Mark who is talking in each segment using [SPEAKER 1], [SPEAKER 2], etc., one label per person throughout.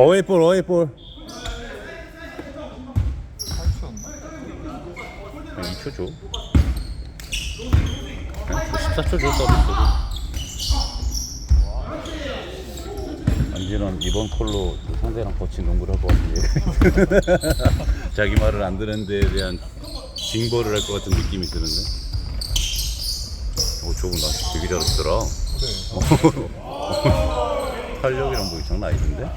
[SPEAKER 1] 어웨이 볼 어웨이볼.
[SPEAKER 2] 탈출였나?
[SPEAKER 1] 2초 줘 14초 줘 서비스 안지는 이번 콜로 상대랑 거친 농구를 할 것 같은데 자기 말을 안 듣는 데에 대한 징벌을 할 것 같은 느낌이 드는데. 오 저분 나 되게 잘하시더라.
[SPEAKER 2] 네.
[SPEAKER 1] 탄력이랑 뭐 장난 오늘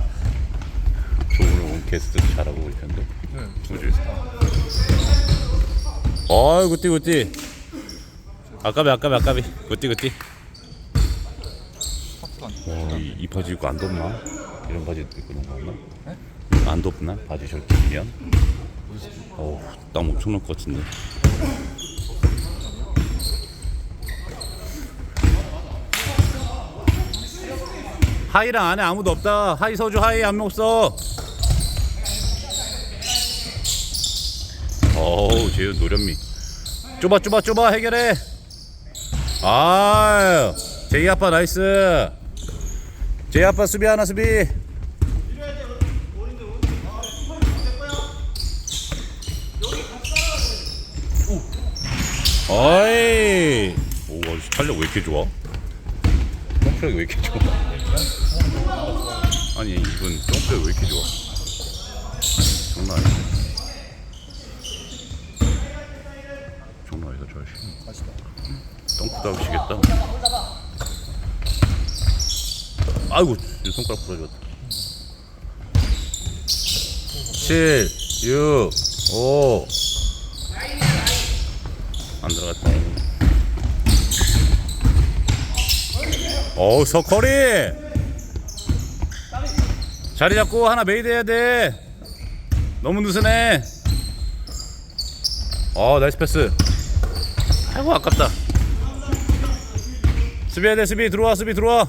[SPEAKER 1] 게스트도 잘하고 올 텐데
[SPEAKER 2] 네.
[SPEAKER 1] 그지 어이 굿띠 굿띠 아까비 아까비 아까비 굿띠 굿띠
[SPEAKER 2] 파트가 안
[SPEAKER 1] 어, 이, 이 바지 입고 안 덥나? 이런 바지 입고 농구 없나?
[SPEAKER 2] 네?
[SPEAKER 1] 안 덥나? 바지 저렇게 입으면? 어우 땀 엄청 날 것 같은데 하이랑 안에 아무도 없다 하이 서주 하이 한 명 없어 어우 재윤 노련미 좁아 좁아 좁아 해결해 아유 제이 아빠 나이스 제이 아빠 수비 하나 수비 어이 오 탄력 왜 이렇게 좋아? 점프력이 왜 이렇게 좋아? 아니 이분 점프력이 왜 이렇게 좋아? 장난 아니야 장난 아니다 저 아저씨
[SPEAKER 2] 맛있다.
[SPEAKER 1] 하시겠다. 아이고, 이 손가락 부러졌다. 7, 6, 5. 안 들어갔다. 어우, 서커리! 자리 잡고 하나 메이드 해야 돼. 너무 느슨해. 어, 나이스 패스. 아이고, 아깝다. 수비해야 돼 수비. 들어와 수비 들어와.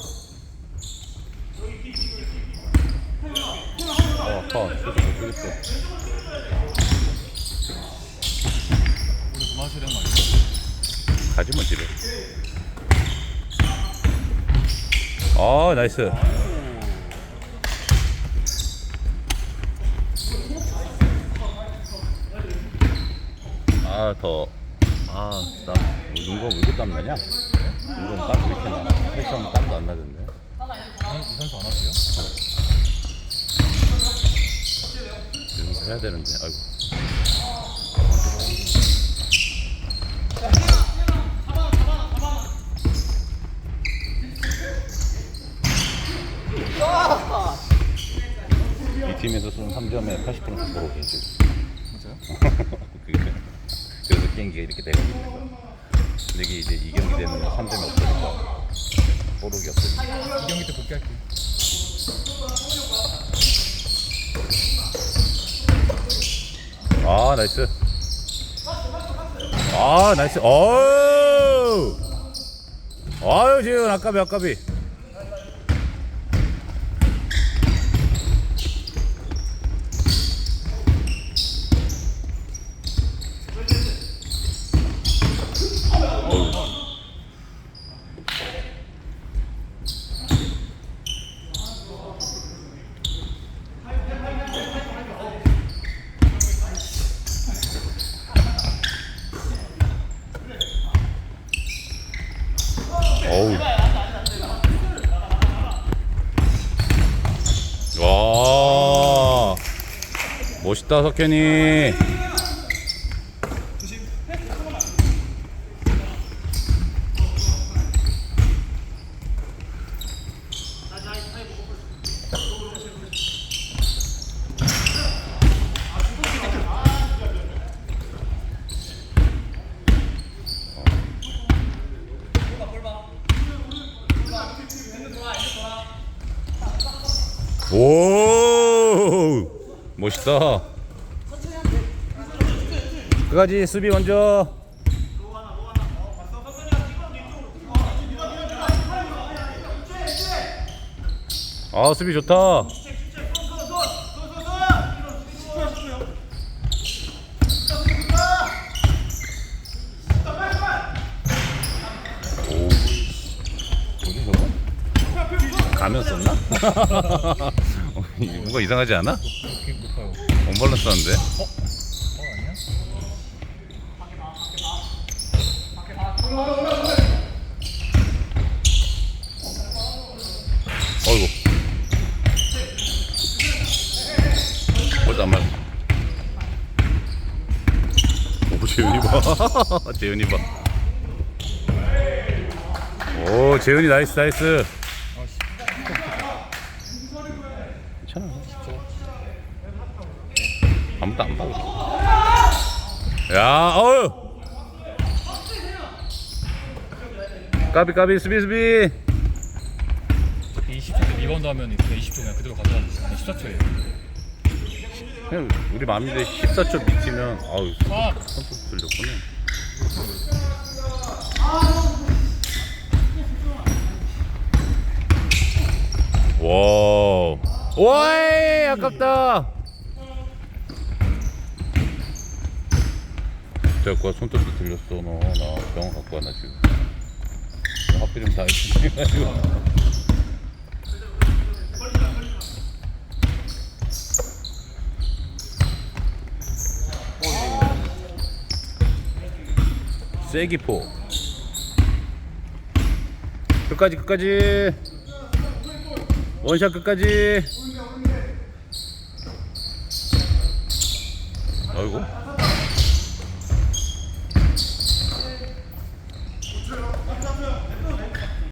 [SPEAKER 2] 말이야.
[SPEAKER 1] 가지마 집에. 아 나이스. 아 더 아 나 눈가 왜 이렇게 땀 나냐? 눈가 땀왜 이렇게 나. 패션 땀도 안 나던데.
[SPEAKER 2] 이 선수 안 하세요?
[SPEAKER 1] 이런 거 해야 되는데. 아이고. 이 팀에서 쏜 3점에 80%는 보러 계지
[SPEAKER 2] 맞아요?
[SPEAKER 1] 그 래서 게임기가 이렇게 되거든요 근데 이게 이제 이 경기 되면 3점이 없으니까 뽀록이 없으니까
[SPEAKER 2] 이 경기 때 복귀할게.
[SPEAKER 1] 아 나이스. 아 나이스. 어우! 아유 지금 아까비 아까비 어우. 와. 멋있다, 석현이. 오. 멋있다. 끝까지 수비 먼저. 아 수비 좋다. 오. 뭐지 저거? 가면 썼나? 뭔가 이상하지 않아?
[SPEAKER 2] 높이 높아요.
[SPEAKER 1] 언밸런스 한데?
[SPEAKER 2] 어 아니야?
[SPEAKER 1] 어이구. 벌써 안 맞아. 오, 재윤이 봐. 재윤이 봐. 오, 재윤이 나이스, 나이스.
[SPEAKER 2] 아씨.
[SPEAKER 1] 괜찮아.
[SPEAKER 2] 저
[SPEAKER 1] 아무도 안 봐. 야, 어유. 까비, 까비, 수비, 수비.
[SPEAKER 2] 20초 때 리바운드 하면 이렇게 20초 그냥 그대로 가져가는 14초에.
[SPEAKER 1] 그냥 우리 마음대로 14초 미치면, 아우,
[SPEAKER 2] 아
[SPEAKER 1] 선수 들렸구나. 와, 와이 아깝다. 제가 그거 손톱도 들렸어. 너 나 병원 갖고 와나 지금. 하필이면 다 해가지고. 쐐기포. 끝까지 끝까지. 원샷 끝까지. 아이고.